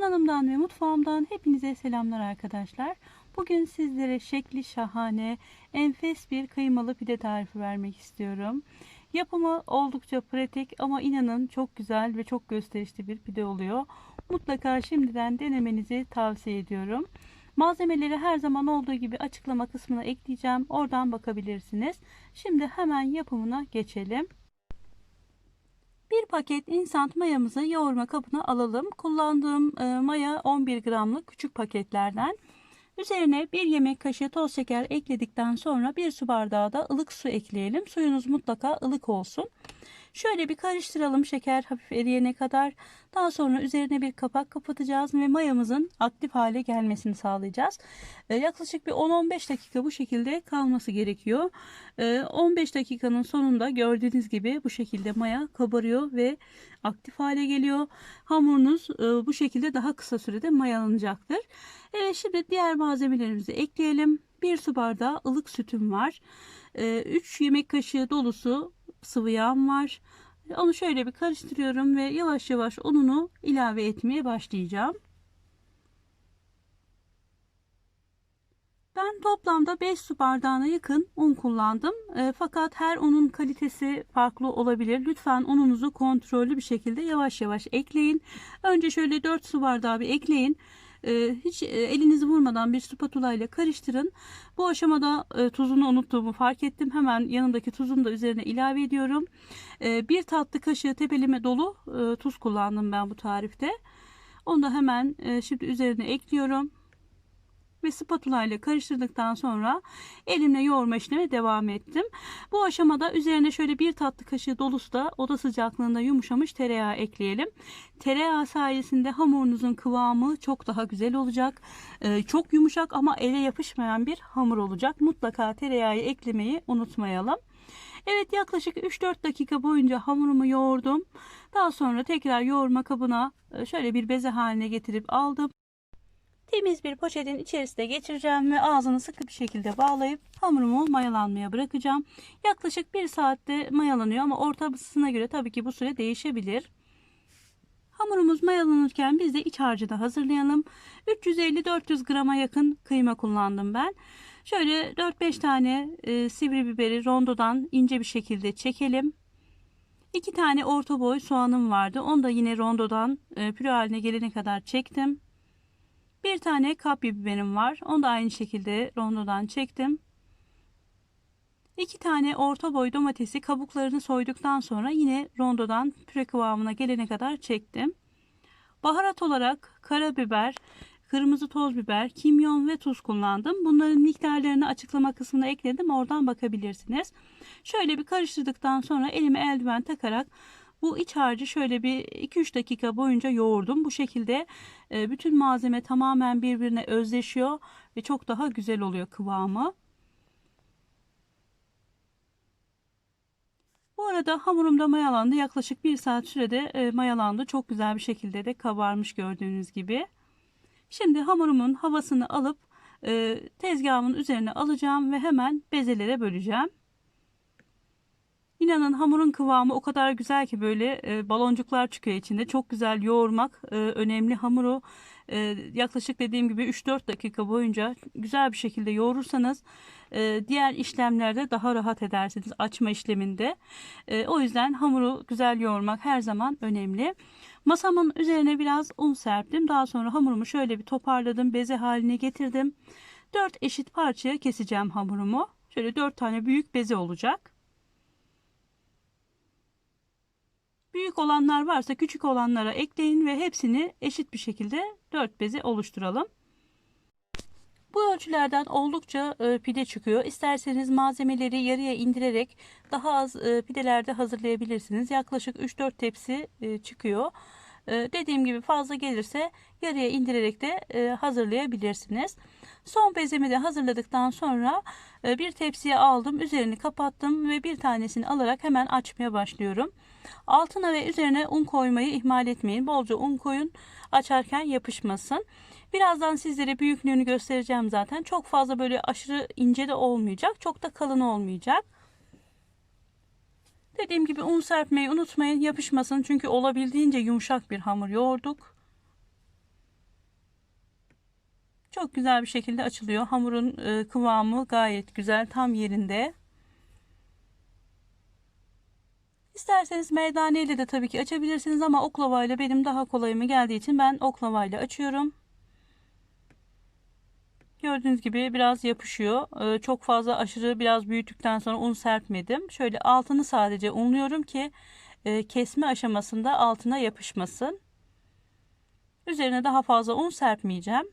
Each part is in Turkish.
Kanalımdan ve mutfağımdan hepinize selamlar arkadaşlar. Bugün sizlere şekli şahane, enfes bir kıymalı pide tarifi vermek istiyorum. Yapımı oldukça pratik ama inanın çok güzel ve çok gösterişli bir pide oluyor. Mutlaka şimdiden denemenizi tavsiye ediyorum. Malzemeleri her zaman olduğu gibi açıklama kısmına ekleyeceğim. Oradan bakabilirsiniz. Şimdi hemen yapımına geçelim. Bir paket instant mayamızı yoğurma kabına alalım. Kullandığım e, maya 11 gramlık küçük paketlerden. Üzerine bir yemek kaşığı toz şeker ekledikten sonra bir su bardağı da ılık su ekleyelim. Suyunuz mutlaka ılık olsun. Şöyle bir karıştıralım şeker hafif eriyene kadar. Daha sonra üzerine bir kapak kapatacağız ve mayamızın aktif hale gelmesini sağlayacağız. Ee, yaklaşık bir 10-15 dakika bu şekilde kalması gerekiyor. Ee, 15 dakikanın sonunda gördüğünüz gibi bu şekilde maya kabarıyor ve aktif hale geliyor. Hamurunuz e, bu şekilde daha kısa sürede mayalanacaktır. Evet şimdi diğer malzemelerimizi ekleyelim. 1 su bardağı ılık sütüm var. 3 yemek kaşığı dolusu sıvı yağım var. Onu şöyle bir karıştırıyorum ve yavaş yavaş ununu ilave etmeye başlayacağım. Ben toplamda 5 su bardağına yakın un kullandım. E, fakat her unun kalitesi farklı olabilir. Lütfen ununuzu kontrollü bir şekilde yavaş yavaş ekleyin. Önce şöyle 4 su bardağı bir ekleyin. Ee, hiç e, elinizi vurmadan bir spatula ile karıştırın. Bu aşamada e, tuzunu unuttuğumu fark ettim. Hemen yanındaki tuzunu da üzerine ilave ediyorum. Ee, bir tatlı kaşığı tepelime dolu e, tuz kullandım ben bu tarifte. Onu da hemen şimdi üzerine ekliyorum ve spatula ile karıştırdıktan sonra elimle yoğurma işlemine devam ettim. Bu aşamada üzerine şöyle bir tatlı kaşığı dolusu da oda sıcaklığında yumuşamış tereyağı ekleyelim. Tereyağı sayesinde hamurunuzun kıvamı çok daha güzel olacak. Ee, çok yumuşak ama ele yapışmayan bir hamur olacak. Mutlaka tereyağı eklemeyi unutmayalım. Evet yaklaşık 3-4 dakika boyunca hamurumu yoğurdum. Daha sonra tekrar yoğurma kabına e, şöyle bir beze haline getirip aldım. Temiz bir poşetin içerisine geçireceğim ve ağzını sıkı bir şekilde bağlayıp hamurumu mayalanmaya bırakacağım. Yaklaşık bir saatte mayalanıyor ama ortasına göre tabii ki bu süre değişebilir. Hamurumuz mayalanırken biz de iç harcı da hazırlayalım. 350-400 grama yakın kıyma kullandım ben. Şöyle 4-5 tane e, sivri biberi rondodan ince bir şekilde çekelim. 2 tane orta boy soğanım vardı. Onu da yine rondodan e, püre haline gelene kadar çektim. Bir tane kapya biberim var. Onu da aynı şekilde rondodan çektim. İki tane orta boy domatesi kabuklarını soyduktan sonra yine rondodan püre kıvamına gelene kadar çektim. Baharat olarak karabiber, kırmızı toz biber, kimyon ve tuz kullandım. Bunların miktarlarını açıklama kısmına ekledim. Oradan bakabilirsiniz. Şöyle bir karıştırdıktan sonra elime eldiven takarak bu iç harcı şöyle bir 2-3 dakika boyunca yoğurdum. Bu şekilde e, bütün malzeme tamamen birbirine özleşiyor ve çok daha güzel oluyor kıvamı. Bu arada hamurum da mayalandı. Yaklaşık 1 saat sürede e, mayalandı. Çok güzel bir şekilde de kabarmış gördüğünüz gibi. Şimdi hamurumun havasını alıp e, tezgahımın üzerine alacağım ve hemen bezelere böleceğim. İnanın hamurun kıvamı o kadar güzel ki böyle e, baloncuklar çıkıyor içinde. Çok güzel yoğurmak e, önemli. Hamuru e, yaklaşık dediğim gibi 3-4 dakika boyunca güzel bir şekilde yoğurursanız e, diğer işlemlerde daha rahat edersiniz açma işleminde. E, o yüzden hamuru güzel yoğurmak her zaman önemli. Masamın üzerine biraz un serptim. Daha sonra hamurumu şöyle bir toparladım. Beze haline getirdim. 4 eşit parçaya keseceğim hamurumu. Şöyle 4 tane büyük beze olacak. Büyük olanlar varsa küçük olanlara ekleyin ve hepsini eşit bir şekilde dört bezi oluşturalım. Bu ölçülerden oldukça e, pide çıkıyor. İsterseniz malzemeleri yarıya indirerek daha az e, pidelerde hazırlayabilirsiniz. Yaklaşık 3-4 tepsi e, çıkıyor. Dediğim gibi fazla gelirse yarıya indirerek de hazırlayabilirsiniz. Son bezemi de hazırladıktan sonra bir tepsiye aldım. Üzerini kapattım ve bir tanesini alarak hemen açmaya başlıyorum. Altına ve üzerine un koymayı ihmal etmeyin. Bolca un koyun açarken yapışmasın. Birazdan sizlere büyüklüğünü göstereceğim zaten. Çok fazla böyle aşırı ince de olmayacak. Çok da kalın olmayacak. Dediğim gibi un serpmeyi unutmayın. Yapışmasın. Çünkü olabildiğince yumuşak bir hamur yoğurduk. Çok güzel bir şekilde açılıyor. Hamurun e, kıvamı gayet güzel, tam yerinde. İsterseniz merdaneyle de tabii ki açabilirsiniz ama oklavayla benim daha kolayıma geldiği için ben oklavayla açıyorum. Gördüğünüz gibi biraz yapışıyor. Ee, çok fazla aşırı biraz büyüttükten sonra un serpmedim. Şöyle altını sadece unluyorum ki e, kesme aşamasında altına yapışmasın. Üzerine daha fazla un serpmeyeceğim.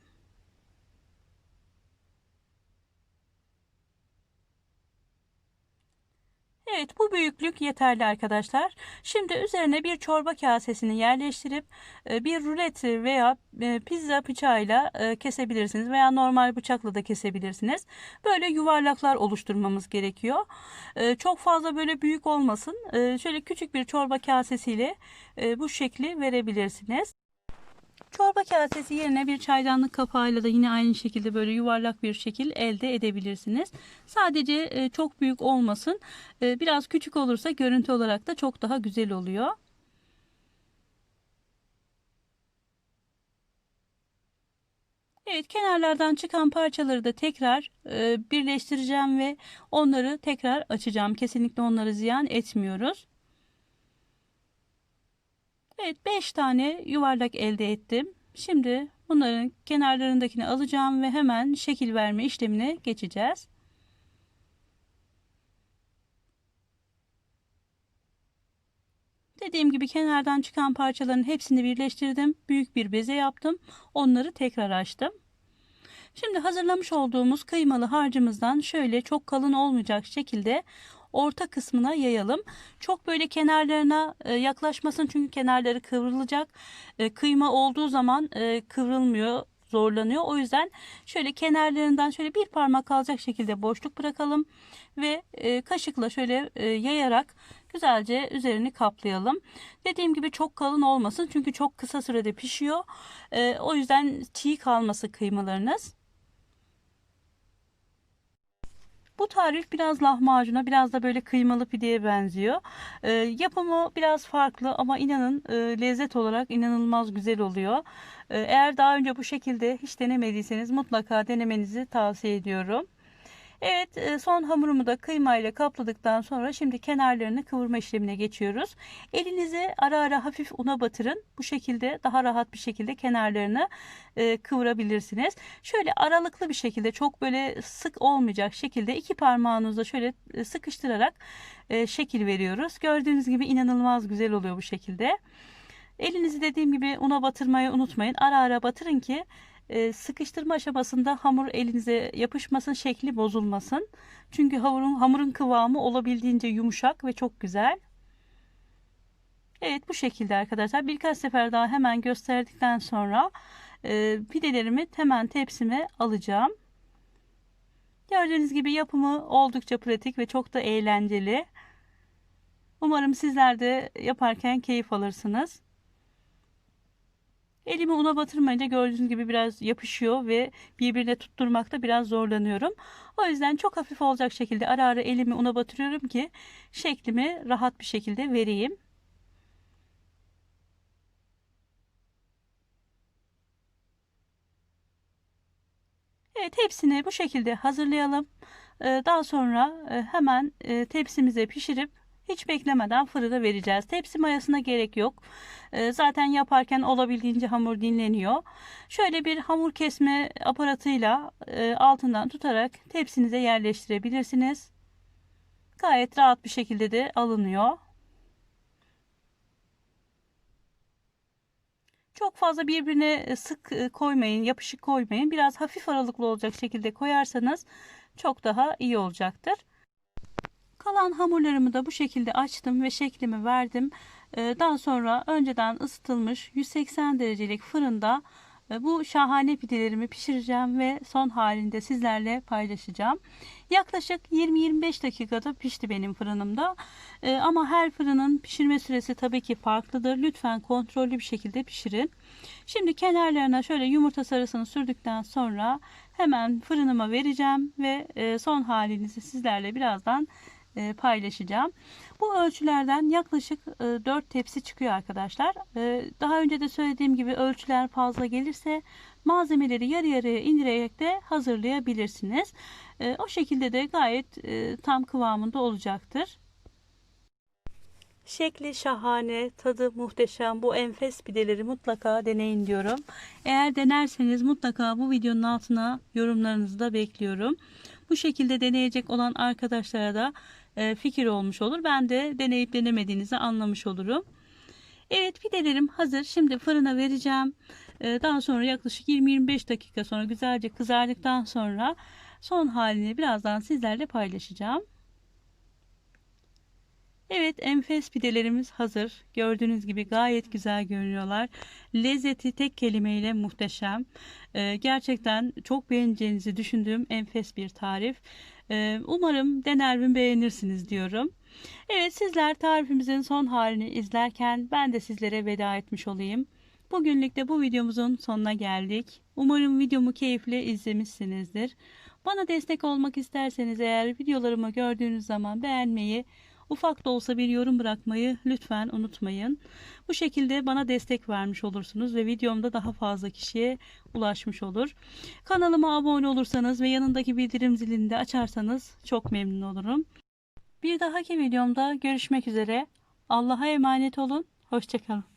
Evet bu büyüklük yeterli arkadaşlar. Şimdi üzerine bir çorba kasesini yerleştirip e, bir rulet veya e, pizza bıçağıyla e, kesebilirsiniz veya normal bıçakla da kesebilirsiniz. Böyle yuvarlaklar oluşturmamız gerekiyor. Çok fazla böyle büyük olmasın. Şöyle küçük bir çorba kasesiyle bu şekli verebilirsiniz. Çorba kasesi yerine bir çaydanlık kapağıyla da yine aynı şekilde böyle yuvarlak bir şekil elde edebilirsiniz. Sadece e, çok büyük olmasın. E, biraz küçük olursa görüntü olarak da çok daha güzel oluyor. Evet kenarlardan çıkan parçaları da tekrar e, birleştireceğim ve onları tekrar açacağım. Kesinlikle onları ziyan etmiyoruz. Evet 5 tane yuvarlak elde ettim. Şimdi bunların kenarlarındakini alacağım ve hemen şekil verme işlemine geçeceğiz. Dediğim gibi kenardan çıkan parçaların hepsini birleştirdim. Büyük bir beze yaptım. Onları tekrar açtım. Şimdi hazırlamış olduğumuz kıymalı harcımızdan şöyle çok kalın olmayacak şekilde orta kısmına yayalım. Çok böyle kenarlarına e, yaklaşmasın çünkü kenarları kıvrılacak. E, kıyma olduğu zaman e, kıvrılmıyor zorlanıyor. O yüzden şöyle kenarlarından şöyle bir parmak kalacak şekilde boşluk bırakalım ve kaşıkla şöyle yayarak güzelce üzerini kaplayalım. Dediğim gibi çok kalın olmasın çünkü çok kısa sürede pişiyor. O yüzden çiğ kalması kıymalarınız. Bu tarif biraz lahmacuna biraz da böyle kıymalı pideye benziyor. E, yapımı biraz farklı ama inanın e, lezzet olarak inanılmaz güzel oluyor. E, eğer daha önce bu şekilde hiç denemediyseniz mutlaka denemenizi tavsiye ediyorum. Evet e, son hamurumu da kıyma ile kapladıktan sonra şimdi kenarlarını kıvırma işlemine geçiyoruz. Elinizi ara ara hafif una batırın. Bu şekilde daha rahat bir şekilde kenarlarını e, kıvırabilirsiniz. Şöyle aralıklı bir şekilde çok böyle sık olmayacak şekilde iki parmağınızla şöyle e, sıkıştırarak şekil veriyoruz. Gördüğünüz gibi inanılmaz güzel oluyor bu şekilde. Elinizi dediğim gibi una batırmayı unutmayın. Ara ara batırın ki e, sıkıştırma aşamasında hamur elinize yapışmasın, şekli bozulmasın. Çünkü hamurun, hamurun kıvamı olabildiğince yumuşak ve çok güzel. Evet bu şekilde arkadaşlar. Birkaç sefer daha hemen gösterdikten sonra e, pidelerimi hemen tepsime alacağım. Gördüğünüz gibi yapımı oldukça pratik ve çok da eğlenceli. Umarım sizler de yaparken keyif alırsınız. Elimi una batırmayınca gördüğünüz gibi biraz yapışıyor ve birbirine tutturmakta biraz zorlanıyorum. O yüzden çok hafif olacak şekilde ara ara elimi una batırıyorum ki şeklimi rahat bir şekilde vereyim. Evet hepsini bu şekilde hazırlayalım. Ee, daha sonra e, hemen e, tepsimize pişirip hiç beklemeden fırına vereceğiz. Tepsi mayasına gerek yok. Ee, zaten yaparken olabildiğince hamur dinleniyor. Şöyle bir hamur kesme aparatıyla e, altından tutarak tepsinize yerleştirebilirsiniz. Gayet rahat bir şekilde de alınıyor. Çok fazla birbirine sık e, koymayın, yapışık koymayın. Biraz hafif aralıklı olacak şekilde koyarsanız çok daha iyi olacaktır. Kalan hamurlarımı da bu şekilde açtım ve şeklimi verdim. Ee, daha sonra önceden ısıtılmış 180 derecelik fırında e, bu şahane pidelerimi pişireceğim ve son halinde sizlerle paylaşacağım. Yaklaşık 20-25 dakikada pişti benim fırınımda. Ee, ama her fırının pişirme süresi tabii ki farklıdır. Lütfen kontrollü bir şekilde pişirin. Şimdi kenarlarına şöyle yumurta sarısını sürdükten sonra hemen fırınıma vereceğim ve e, son halinizi sizlerle birazdan paylaşacağım. Bu ölçülerden yaklaşık e, 4 tepsi çıkıyor arkadaşlar. E, daha önce de söylediğim gibi ölçüler fazla gelirse malzemeleri yarı yarıya indirerek de hazırlayabilirsiniz. E, o şekilde de gayet e, tam kıvamında olacaktır. Şekli şahane, tadı muhteşem bu enfes pideleri mutlaka deneyin diyorum. Eğer denerseniz mutlaka bu videonun altına yorumlarınızı da bekliyorum. Bu şekilde deneyecek olan arkadaşlara da e, fikir olmuş olur. Ben de deneyip denemediğinizi anlamış olurum. Evet pidelerim hazır. Şimdi fırına vereceğim. E, Daha sonra yaklaşık 20-25 dakika sonra güzelce kızardıktan sonra son halini birazdan sizlerle paylaşacağım. Evet enfes pidelerimiz hazır. Gördüğünüz gibi gayet güzel görünüyorlar. Lezzeti tek kelimeyle muhteşem. Ee, gerçekten çok beğeneceğinizi düşündüğüm enfes bir tarif. Ee, umarım dener ve beğenirsiniz diyorum. Evet sizler tarifimizin son halini izlerken ben de sizlere veda etmiş olayım. Bugünlük de bu videomuzun sonuna geldik. Umarım videomu keyifle izlemişsinizdir. Bana destek olmak isterseniz eğer videolarımı gördüğünüz zaman beğenmeyi, ufak da olsa bir yorum bırakmayı lütfen unutmayın. Bu şekilde bana destek vermiş olursunuz ve videomda daha fazla kişiye ulaşmış olur. Kanalıma abone olursanız ve yanındaki bildirim zilini de açarsanız çok memnun olurum. Bir dahaki videomda görüşmek üzere. Allah'a emanet olun. Hoşçakalın.